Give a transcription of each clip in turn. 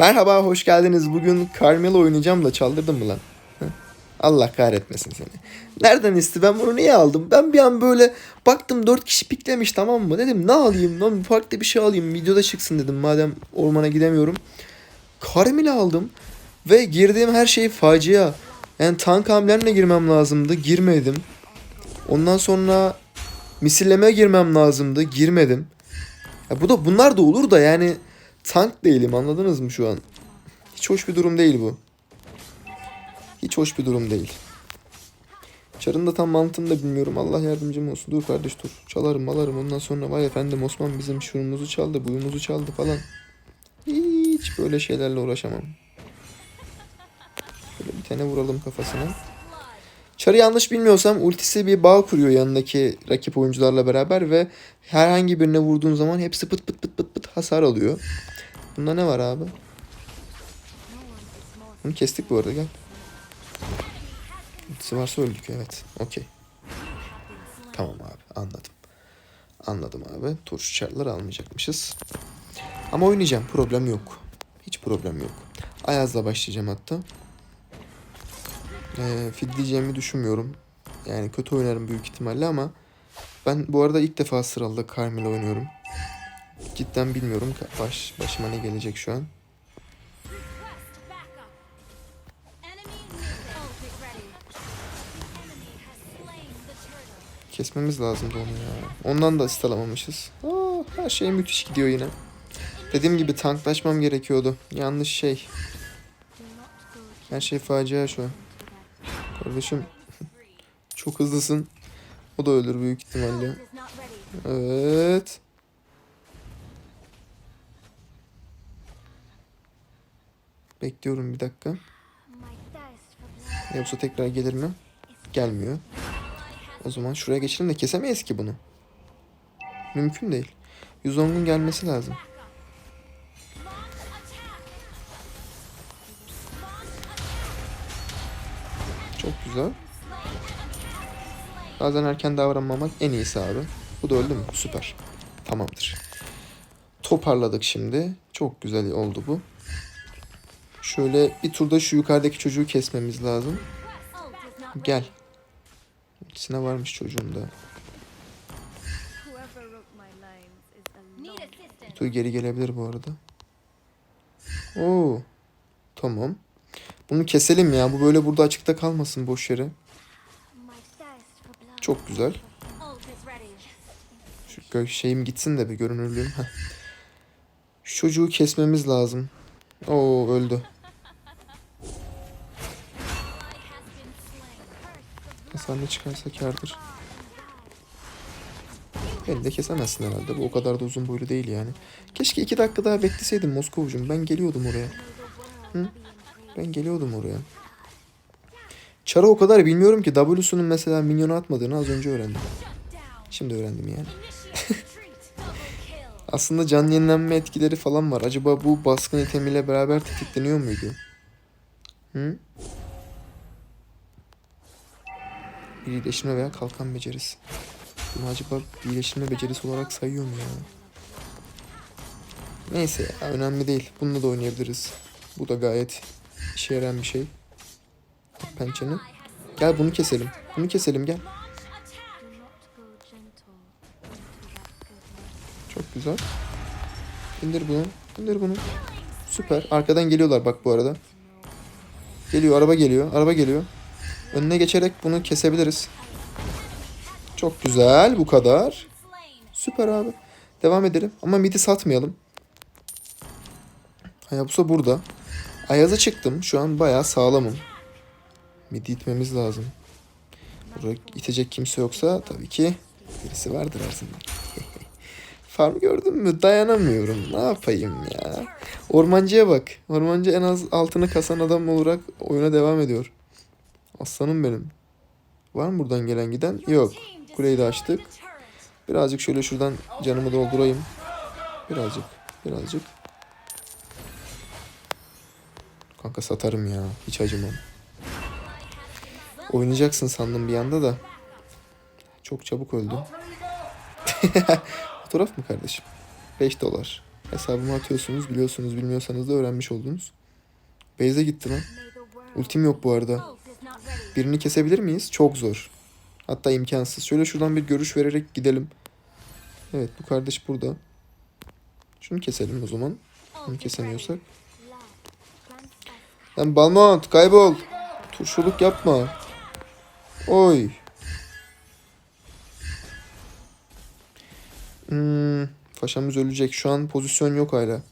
Merhaba, hoş geldiniz. Bugün Carmelo oynayacağım da çaldırdın mı lan? Allah kahretmesin seni. Nereden isti? Ben bunu niye aldım? Ben bir an böyle baktım 4 kişi piklemiş tamam mı? Dedim ne alayım lan farklı bir şey alayım. Videoda çıksın dedim madem ormana gidemiyorum. Carmelo aldım. Ve girdiğim her şey facia. Yani tank hamlemle girmem lazımdı. Girmedim. Ondan sonra misilleme girmem lazımdı. Girmedim. Ya bu da bunlar da olur da yani tank değilim anladınız mı şu an? Hiç hoş bir durum değil bu. Hiç hoş bir durum değil. Çarın da tam mantığını da bilmiyorum. Allah yardımcım olsun. Dur kardeş dur. Çalarım malarım. Ondan sonra vay efendim Osman bizim şunumuzu çaldı, buyumuzu çaldı falan. Hiç böyle şeylerle uğraşamam. Böyle bir tane vuralım kafasına. Çarı yanlış bilmiyorsam ultisi bir bağ kuruyor yanındaki rakip oyuncularla beraber ve herhangi birine vurduğun zaman hepsi pıt pıt pıt pıt pıt hasar alıyor. Bunda ne var abi? Bunu kestik bu arada gel. Ultisi varsa öldük evet. Okey. Tamam abi anladım. Anladım abi. Turşu çarları almayacakmışız. Ama oynayacağım. Problem yok. Hiç problem yok. Ayaz'la başlayacağım hatta. Ee, fidleyeceğimi düşünmüyorum. Yani kötü oynarım büyük ihtimalle ama ben bu arada ilk defa sıralı Carmel oynuyorum. Cidden bilmiyorum baş, başıma ne gelecek şu an. Kesmemiz lazımdı onu ya. Ondan da asist alamamışız. Aa, her şey müthiş gidiyor yine. Dediğim gibi tanklaşmam gerekiyordu. Yanlış şey. Her şey facia şu an. Kardeşim çok hızlısın. O da ölür büyük ihtimalle. Evet. Bekliyorum bir dakika. Yoksa tekrar gelir mi? Gelmiyor. O zaman şuraya geçelim de kesemeyiz ki bunu. Mümkün değil. 110'un gelmesi lazım. Güzel. Bazen erken davranmamak en iyisi abi. Bu da öldü mü? Süper. Tamamdır. Toparladık şimdi. Çok güzel oldu bu. Şöyle bir turda şu yukarıdaki çocuğu kesmemiz lazım. Gel. İkisine varmış çocuğun da. Dur geri gelebilir bu arada. Oo. Tamam. Bunu keselim ya. Bu böyle burada açıkta kalmasın boş yere. Çok güzel. Şu şeyim gitsin de bir görünürlüğüm. Heh. Şu çocuğu kesmemiz lazım. Oo öldü. Hasar ne çıkarsa kârdır. Beni de kesemezsin herhalde. Bu o kadar da uzun boylu değil yani. Keşke iki dakika daha bekleseydim Moskovcuğum. Ben geliyordum oraya. Hı? Ben geliyordum oraya. Çar'ı o kadar bilmiyorum ki W'sunun mesela minyonu atmadığını az önce öğrendim. Şimdi öğrendim yani. Aslında can yenilenme etkileri falan var. Acaba bu baskın itemiyle beraber tetikleniyor muydu? Hı? İyileşme veya kalkan becerisi. Bunu acaba iyileşme becerisi olarak sayıyor mu ya? Neyse önemli değil. Bununla da oynayabiliriz. Bu da gayet işe yarayan bir şey. Pençeni. Gel bunu keselim. Bunu keselim gel. Çok güzel. İndir bunu. İndir bunu. Süper. Arkadan geliyorlar bak bu arada. Geliyor araba geliyor. Araba geliyor. Önüne geçerek bunu kesebiliriz. Çok güzel. Bu kadar. Süper abi. Devam edelim. Ama midi satmayalım. Hayabusa burada. Ayaz'a çıktım. Şu an bayağı sağlamım. Midi itmemiz lazım. Burada itecek kimse yoksa tabii ki birisi vardır zaman. Farm gördün mü? Dayanamıyorum. Ne yapayım ya? Ormancıya bak. Ormancı en az altını kasan adam olarak oyuna devam ediyor. Aslanım benim. Var mı buradan gelen giden? Yok. Kuleyi de açtık. Birazcık şöyle şuradan canımı doldurayım. Birazcık. Birazcık. Kanka satarım ya. Hiç acımam. Oynayacaksın sandım bir anda da. Çok çabuk öldü. Fotoğraf mı kardeşim? 5 dolar. Hesabıma atıyorsunuz biliyorsunuz bilmiyorsanız da öğrenmiş oldunuz. Beyze gitti lan. Ultim yok bu arada. Birini kesebilir miyiz? Çok zor. Hatta imkansız. Şöyle şuradan bir görüş vererek gidelim. Evet bu kardeş burada. Şunu keselim o zaman. Bunu kesemiyorsak. Lan Balmont kaybol. Turşuluk yapma. Oy. Hmm, paşamız ölecek. Şu an pozisyon yok hala.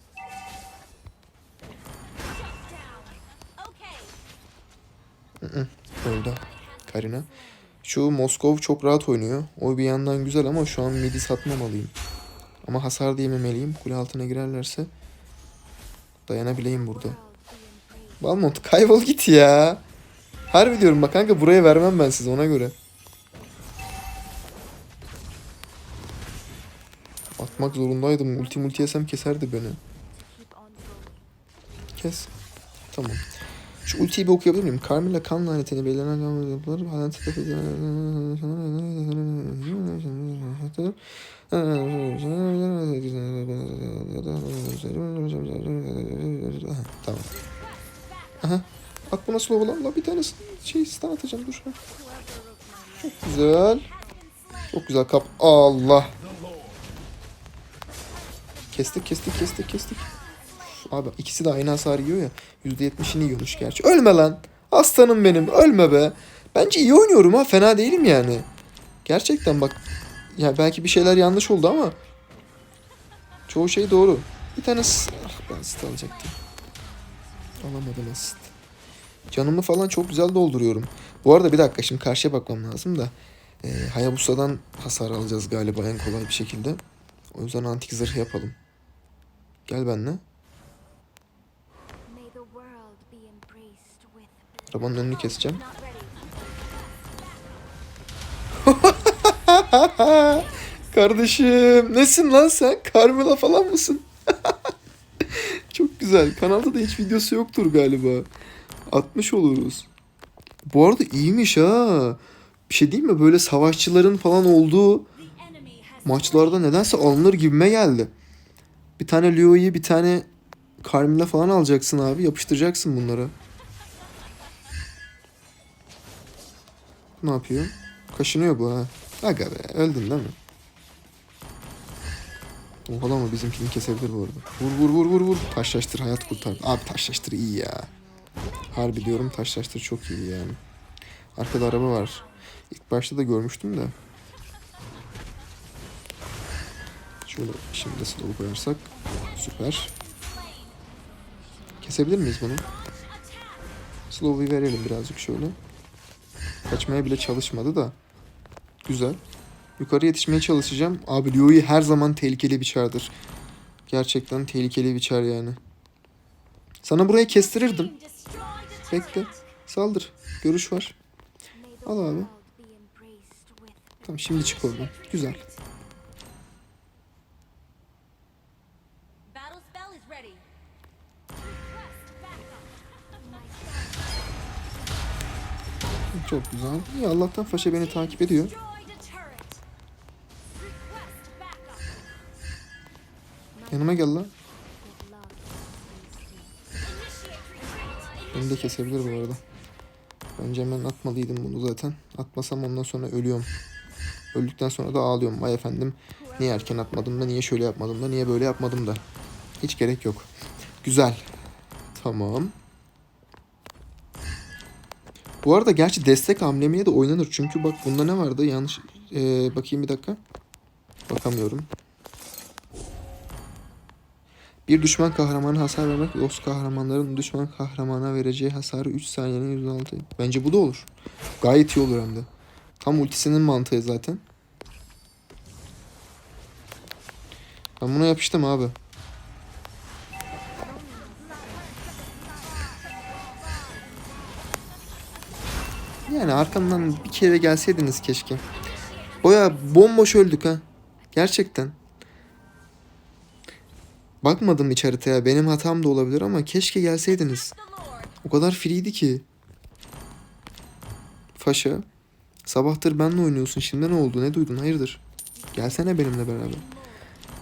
Öldü. Karina. Şu Moskov çok rahat oynuyor. O bir yandan güzel ama şu an midi satmamalıyım. Ama hasar da yememeliyim. Kule altına girerlerse dayanabileyim burada. Balmont kaybol git ya. Harbi diyorum bak kanka buraya vermem ben size ona göre. Atmak zorundaydım. Ulti multi yesem keserdi beni. Kes. Tamam. Şu ultiyi bir okuyabilir miyim? Carmilla kan lanetini belirlenen kan yapıları Tamam. Aha. Bak bu nasıl oğlan? La bir tane şey stun atacağım dur. Çok güzel. Çok güzel kap. Allah. Kestik kestik kestik kestik. Uf, Abi ikisi de aynı hasar yiyor ya. %70'ini yiyormuş gerçi. Ölme lan. Aslanım benim. Ölme be. Bence iyi oynuyorum ha. Fena değilim yani. Gerçekten bak. Ya belki bir şeyler yanlış oldu ama. Çoğu şey doğru. Bir tane ah, ben alacaktım. Alamadım asit. Canımı falan çok güzel dolduruyorum. Bu arada bir dakika şimdi karşıya bakmam lazım da. E, Hayabusa'dan hasar alacağız galiba en kolay bir şekilde. O yüzden antik zırh yapalım. Gel benimle. Arabanın önünü keseceğim. Kardeşim nesin lan sen? Carmela falan mısın? Çok güzel. Kanalda da hiç videosu yoktur galiba. 60 oluruz. Bu arada iyiymiş ha. Bir şey değil mi? Böyle savaşçıların falan olduğu maçlarda nedense alınır gibime geldi. Bir tane Leo'yu bir tane Carmilla falan alacaksın abi. Yapıştıracaksın bunları. Ne yapıyor? Kaşınıyor bu ha. Aga be öldün değil mi? Oha ama bizimkini kesebilir bu arada. Vur vur vur vur vur. Taşlaştır hayat kurtar. Abi taşlaştır iyi ya. Harbi diyorum taşlaştır çok iyi yani. Arkada araba var. İlk başta da görmüştüm de. Şöyle şimdi de slow koyarsak. Süper. Kesebilir miyiz bunu? Slow'u verelim birazcık şöyle. Kaçmaya bile çalışmadı da. Güzel. Yukarı yetişmeye çalışacağım. Abi Lyo'yu her zaman tehlikeli bir çardır. Gerçekten tehlikeli bir çar yani. Sana burayı kestirirdim. Bekle. Saldır. Görüş var. Al abi. Tamam şimdi çık oradan. Güzel. Çok güzel. İyi Allah'tan Faşa beni takip ediyor. Yanıma gel lan. Beni de kesebilir bu arada. Bence hemen atmalıydım bunu zaten. Atmasam ondan sonra ölüyorum. Öldükten sonra da ağlıyorum. Vay efendim niye erken atmadım da niye şöyle yapmadım da niye böyle yapmadım da. Hiç gerek yok. Güzel. Tamam. Bu arada gerçi destek hamlemeye de oynanır. Çünkü bak bunda ne vardı? Yanlış. Ee, bakayım bir dakika. Bakamıyorum. Bir düşman kahramana hasar vermek dost kahramanların düşman kahramana vereceği hasarı 3 saniyenin %6. Bence bu da olur. Gayet iyi olur hem de. Tam ultisinin mantığı zaten. Ben buna yapıştım abi. Yani arkamdan bir kere gelseydiniz keşke. Boya bomboş öldük ha. Gerçekten. Bakmadım hiç haritaya. Benim hatam da olabilir ama keşke gelseydiniz. O kadar freeydi ki. Faşa. Sabahtır benle oynuyorsun. Şimdi ne oldu? Ne duydun? Hayırdır? Gelsene benimle beraber.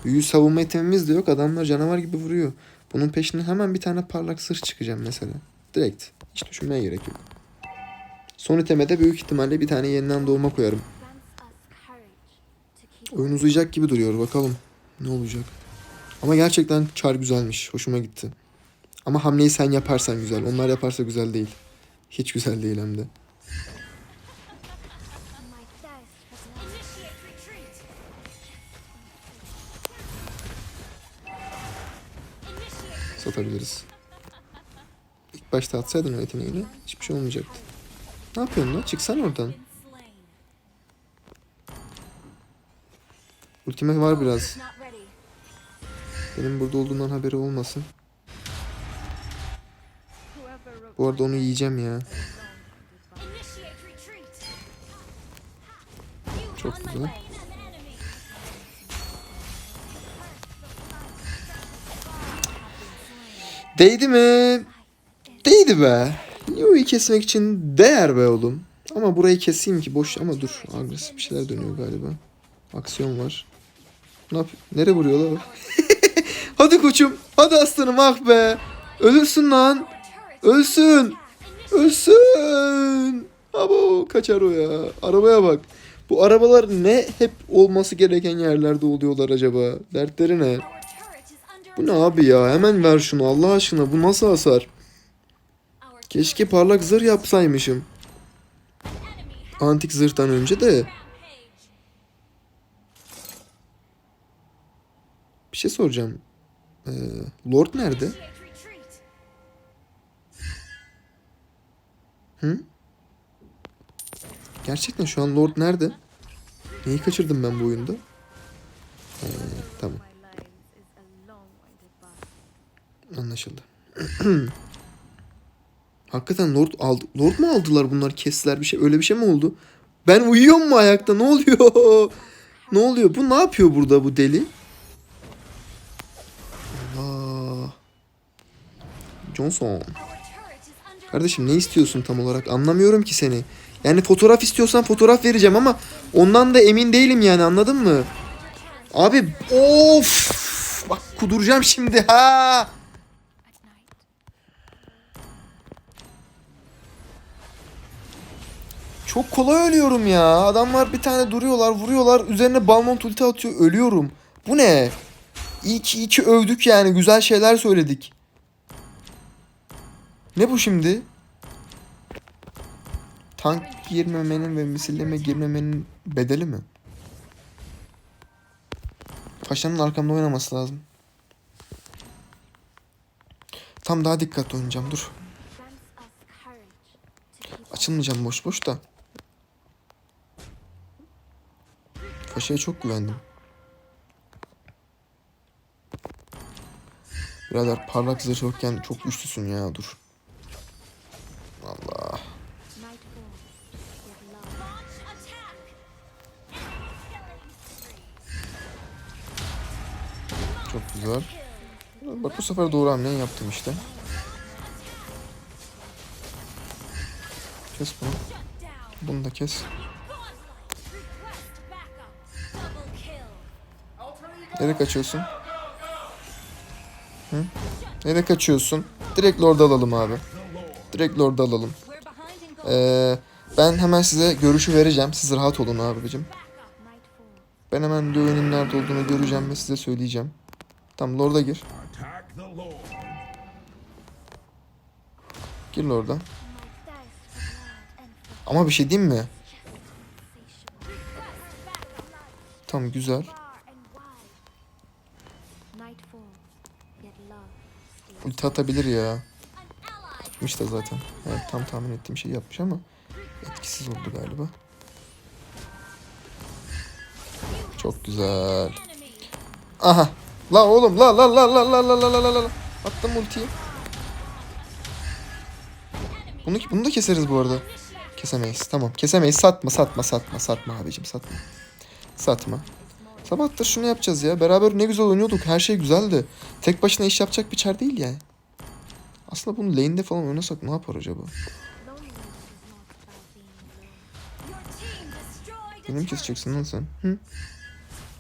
Büyü savunma itemimiz de yok. Adamlar canavar gibi vuruyor. Bunun peşine hemen bir tane parlak sır çıkacağım mesela. Direkt. Hiç düşünmeye gerek yok. Son iteme de büyük ihtimalle bir tane yeniden doğma koyarım. Oyun uzayacak gibi duruyor. Bakalım ne olacak. Ama gerçekten çar güzelmiş. Hoşuma gitti. Ama hamleyi sen yaparsan güzel. Onlar yaparsa güzel değil. Hiç güzel değil hem de. Satabiliriz. İlk başta atsaydın o yeteneğini hiçbir şey olmayacaktı. Ne yapıyorsun lan? Çıksana oradan. Ultime var biraz. Benim burada olduğundan haberi olmasın. Bu arada onu yiyeceğim ya. Çok güzel. Değdi mi? Değdi be. Yu'yu kesmek için değer be oğlum. Ama burayı keseyim ki boş ama dur agresif bir şeyler dönüyor galiba. Aksiyon var. Ne yap? Nere vuruyor lan? Hadi koçum. Hadi aslanım ah be. Ölürsün lan. Ölsün. Ölsün. Abo kaçar o ya. Arabaya bak. Bu arabalar ne hep olması gereken yerlerde oluyorlar acaba? Dertleri ne? Bu ne abi ya? Hemen ver şunu Allah aşkına. Bu nasıl hasar? Keşke parlak zırh yapsaymışım. Antik zırhtan önce de. Bir şey soracağım. Ee, Lord nerede? Hı? Gerçekten şu an Lord nerede? Neyi kaçırdım ben bu oyunda? Ee, tamam anlaşıldı. Hakikaten Lord aldı. Lord mu aldılar bunlar kestiler bir şey öyle bir şey mi oldu? Ben uyuyorum mu ayakta ne oluyor? ne oluyor? Bu ne yapıyor burada bu deli? Johnson. Kardeşim ne istiyorsun tam olarak? Anlamıyorum ki seni. Yani fotoğraf istiyorsan fotoğraf vereceğim ama ondan da emin değilim yani anladın mı? Abi of! Bak kuduracağım şimdi ha! Çok kolay ölüyorum ya. Adamlar bir tane duruyorlar, vuruyorlar. Üzerine balmont ulti atıyor. Ölüyorum. Bu ne? İyi ki, iyi ki övdük yani. Güzel şeyler söyledik. Ne bu şimdi? Tank girmemenin ve misilleme girmemenin bedeli mi? Paşanın arkamda oynaması lazım. Tam daha dikkatli oynayacağım dur. Açılmayacağım boş boş da. Paşa'ya çok güvendim. Birader parlak zırh yokken çok güçlüsün ya dur. Sefer doğru hamleyi yaptım işte. Kes bunu. Bunu da kes. Nereye kaçıyorsun? Hı? Nereye kaçıyorsun? Direkt Lord'u alalım abi. Direkt Lord'u alalım. Ee, ben hemen size görüşü vereceğim. Siz rahat olun abicim. Ben hemen Döğün'ün nerede olduğunu göreceğim ve size söyleyeceğim. Tamam Lord'a gir. Gir oradan. Ama bir şey diyeyim mi? Tam güzel. Ulti atabilir ya. Yapmış da zaten. Evet tam tahmin ettiğim şeyi yapmış ama etkisiz oldu galiba. Çok güzel. Aha La oğlum la la la la la la la la la la. Attım ultiyi. Bunu, bunu da keseriz bu arada. Kesemeyiz. Tamam. Kesemeyiz. Satma satma satma satma abicim satma. Satma. Sabahtır şunu yapacağız ya. Beraber ne güzel oynuyorduk. Her şey güzeldi. Tek başına iş yapacak bir çar değil yani. Aslında bunu lane'de falan oynasak ne yapar acaba? Loneliness is not about being alone. Your team destroyed a Beni mi turret. keseceksin lan sen? Hı?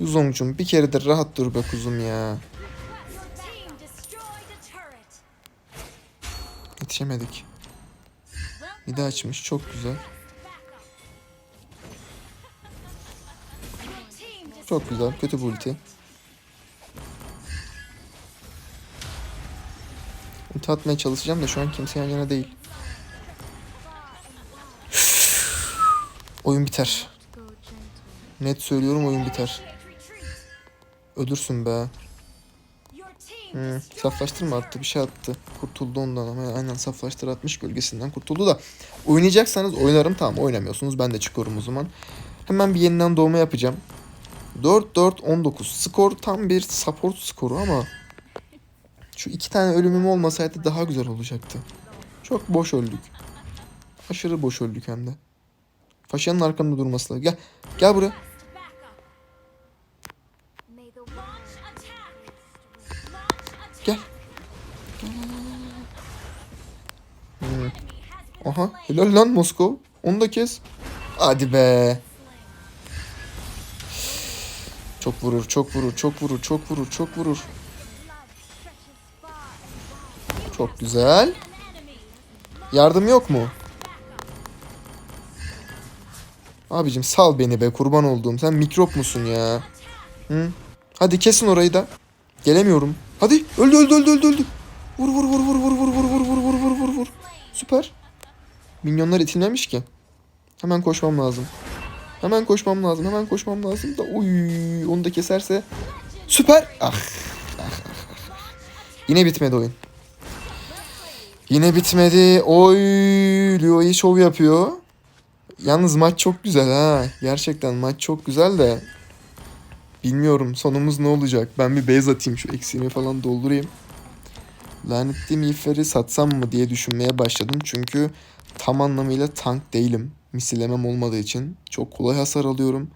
Yuzong'cum bir kere de rahat dur be kuzum ya. Yetişemedik. Bir de açmış çok güzel. Çok güzel. Kötü bu ulti. Atmaya çalışacağım da şu an kimse yan yana değil. oyun biter. Net söylüyorum oyun biter. Ölürsün be. Destroyed saflaştırma attı bir şey attı. Kurtuldu ondan ama aynen saflaştır atmış gölgesinden kurtuldu da. Oynayacaksanız oynarım tamam oynamıyorsunuz ben de çıkıyorum o zaman. Hemen bir yeniden doğma yapacağım. 4-4-19 skor tam bir support skoru ama şu iki tane ölümüm olmasaydı daha güzel olacaktı. Çok boş öldük. Aşırı boş öldük hem de. Paşanın arkamda durması lazım. Gel. Gel buraya. Aha helal lan Moskov. Onu da kes. Hadi be. Çok vurur, çok vurur, çok vurur, çok vurur, çok vurur. Çok güzel. Yardım yok mu? Abicim sal beni be kurban olduğum. Sen mikrop musun ya? Hı? Hadi kesin orayı da. Gelemiyorum. Hadi öldü öldü öldü öldü öldü. Vur vur vur vur vur vur vur vur vur vur vur vur vur. Süper. Minyonlar itilmemiş ki. Hemen koşmam lazım. Hemen koşmam lazım. Hemen koşmam lazım da. Oy, onu da keserse. Süper. Ah. ah, ah, ah. Yine bitmedi oyun. Yine bitmedi. Oy, Lyo'yu şov yapıyor. Yalnız maç çok güzel ha. Gerçekten maç çok güzel de. Bilmiyorum sonumuz ne olacak. Ben bir base atayım şu eksiğimi falan doldurayım. Lanetli miğferi satsam mı diye düşünmeye başladım. Çünkü tam anlamıyla tank değilim. Misillemem olmadığı için. Çok kolay hasar alıyorum.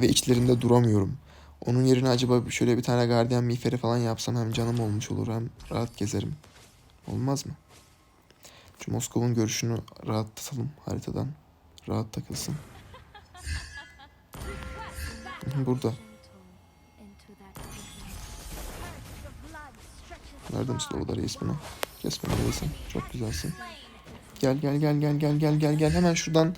Ve içlerinde duramıyorum. Onun yerine acaba şöyle bir tane gardiyan miğferi falan yapsam hem canım olmuş olur hem rahat gezerim. Olmaz mı? Şu Moskov'un görüşünü rahatlatalım haritadan. Rahat takılsın. Burada. far. slow'ları ismini. Kesme reisim. Çok güzelsin. Gel gel gel gel gel gel gel gel. Hemen şuradan.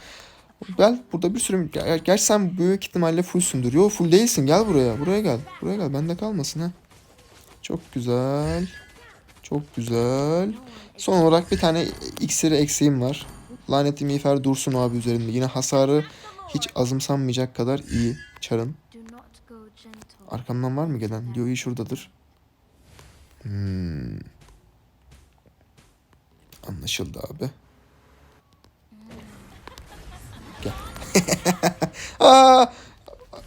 Gel burada bir sürü. Ger gerçi sen büyük ihtimalle fullsündür. Yo full değilsin. Gel buraya. Buraya gel. Buraya gel. Bende kalmasın ha. Çok güzel. Çok güzel. Son olarak bir tane iksiri eksiğim var. Lanetli miğfer dursun abi üzerinde. Yine hasarı hiç azımsanmayacak kadar iyi. Çarın. Arkamdan var mı gelen? Yo iyi şuradadır. Hmm. Anlaşıldı abi. Gel. Aa,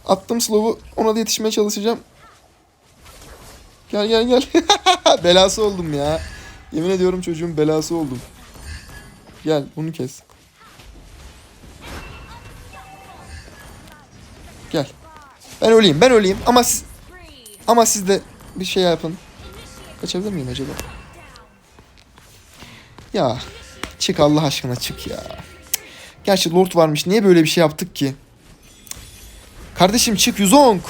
attım slow'u. Ona da yetişmeye çalışacağım. Gel gel gel. belası oldum ya. Yemin ediyorum çocuğun belası oldum. Gel bunu kes. Gel. Ben öleyim ben öleyim ama siz, ama siz de bir şey yapın. Kaçabilir miyim acaba? Ya çık Allah aşkına çık ya. Gerçi Lord varmış. Niye böyle bir şey yaptık ki? Kardeşim çık Yuzong.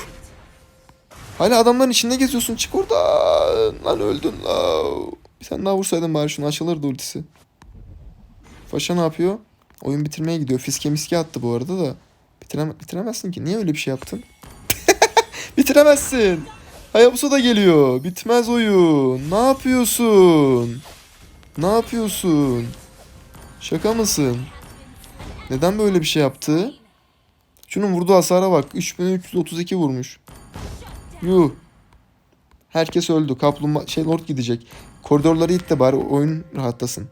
Hala adamların içinde geziyorsun. Çık oradan. Lan öldün la. Bir sen daha vursaydın bari şunu açılırdı ultisi. Faşa ne yapıyor? Oyun bitirmeye gidiyor. Fiske miske attı bu arada da. Bitirem bitiremezsin ki. Niye öyle bir şey yaptın? Bitiremezsin. Hayabusa da geliyor. Bitmez oyun. Ne yapıyorsun? Ne yapıyorsun? Şaka mısın? Neden böyle bir şey yaptı? Şunun vurduğu hasara bak. 3332 vurmuş. Yuh. Herkes öldü. Kaplumbağa şey lord gidecek. Koridorları it de bari oyun rahatlasın.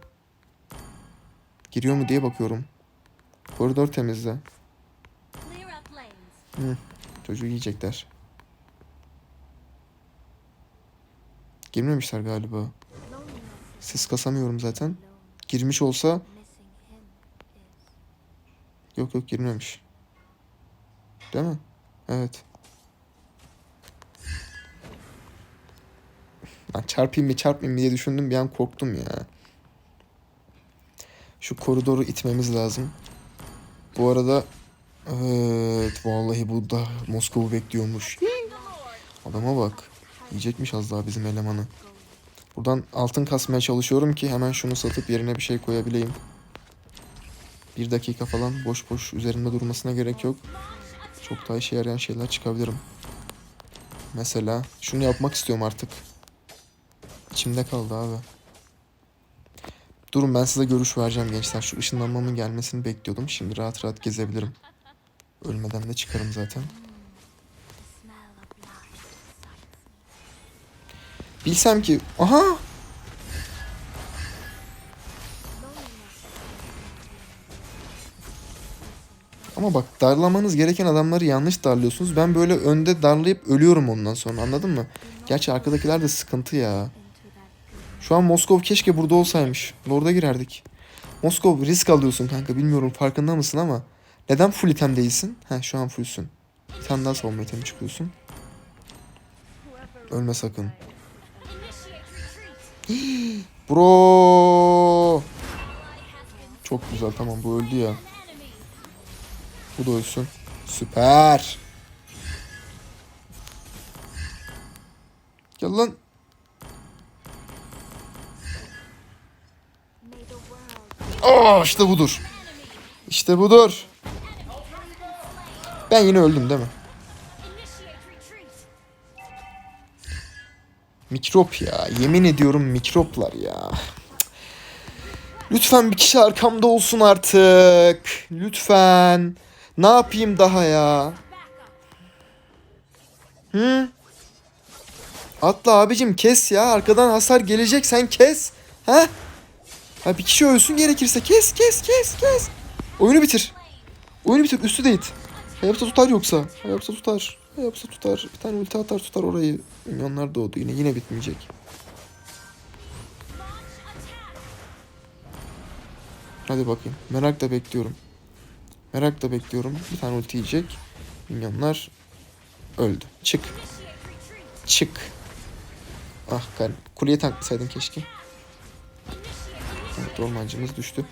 Giriyor mu diye bakıyorum. Koridor temizle. Lanes. Çocuğu yiyecekler. Girmemişler galiba. Ses kasamıyorum zaten. Girmiş olsa. Yok yok girmemiş. Değil mi? Evet. Lan çarpayım mı çarpmayayım mı diye düşündüm bir an korktum ya. Şu koridoru itmemiz lazım. Bu arada evet vallahi bu da Moskova'yı bekliyormuş. Adama bak. Yiyecekmiş az daha bizim elemanı. Buradan altın kasmaya çalışıyorum ki hemen şunu satıp yerine bir şey koyabileyim. Bir dakika falan boş boş üzerinde durmasına gerek yok. Çok daha işe yarayan şeyler çıkabilirim. Mesela şunu yapmak istiyorum artık. İçimde kaldı abi. Durun ben size görüş vereceğim gençler. Şu ışınlanmamın gelmesini bekliyordum. Şimdi rahat rahat gezebilirim. Ölmeden de çıkarım zaten. Bilsem ki... Aha! Ama bak darlamanız gereken adamları yanlış darlıyorsunuz. Ben böyle önde darlayıp ölüyorum ondan sonra anladın mı? Gerçi arkadakiler de sıkıntı ya. Şu an Moskov keşke burada olsaymış. Lord'a girerdik. Moskov risk alıyorsun kanka bilmiyorum farkında mısın ama. Neden full item değilsin? Ha şu an fullsün. Bir tane daha savunma itemi çıkıyorsun. Ölme sakın. Bro. Çok güzel tamam bu öldü ya. Bu da ölsün. Süper. Gel lan. Aa işte budur. İşte budur. Ben yine öldüm değil mi? Mikrop ya. Yemin ediyorum mikroplar ya. Lütfen bir kişi arkamda olsun artık. Lütfen. Ne yapayım daha ya? Hı? Atla abicim kes ya. Arkadan hasar gelecek sen kes. Ha? Ha bir kişi ölsün gerekirse kes kes kes kes. Oyunu bitir. Oyunu bitir üstü de it. Yapsa tutar yoksa. Yapsa tutar. Yapsa tutar. Bir tane ulti atar tutar orayı. Minyonlar doğdu yine. Yine bitmeyecek. Hadi bakayım. Merakla bekliyorum. Merakla bekliyorum. Bir tane ulti yiyecek. Minyonlar öldü. Çık. Çık. Ah kan. Kuleye tanklasaydım keşke. Evet ormancımız düştü.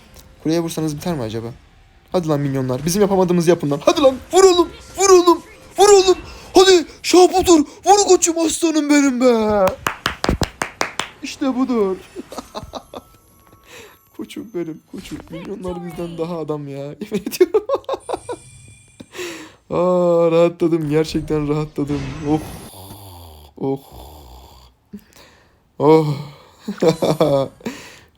Kuleye vursanız biter mi acaba? Hadi lan minyonlar. Bizim yapamadığımızı yapın lan. Hadi lan. Vur oğlum. Vur oğlum. Vur oğlum. Hadi. Şah budur. Vur koçum aslanım benim be. İşte budur. koçum benim. Koçum. Minyonlar bizden daha adam ya. Yemin ediyorum. Aa, rahatladım. Gerçekten rahatladım. Oh. Oh. Oh.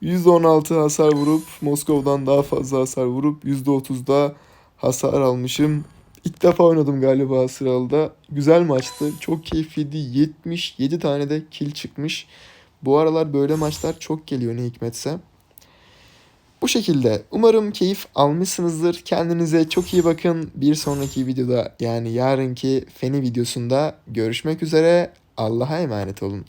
116 hasar vurup Moskov'dan daha fazla hasar vurup %30'da hasar almışım. İlk defa oynadım galiba sıralda. Güzel maçtı. Çok keyifliydi. 77 tane de kill çıkmış. Bu aralar böyle maçlar çok geliyor ne hikmetse. Bu şekilde. Umarım keyif almışsınızdır. Kendinize çok iyi bakın. Bir sonraki videoda yani yarınki Feni videosunda görüşmek üzere. Allah'a emanet olun.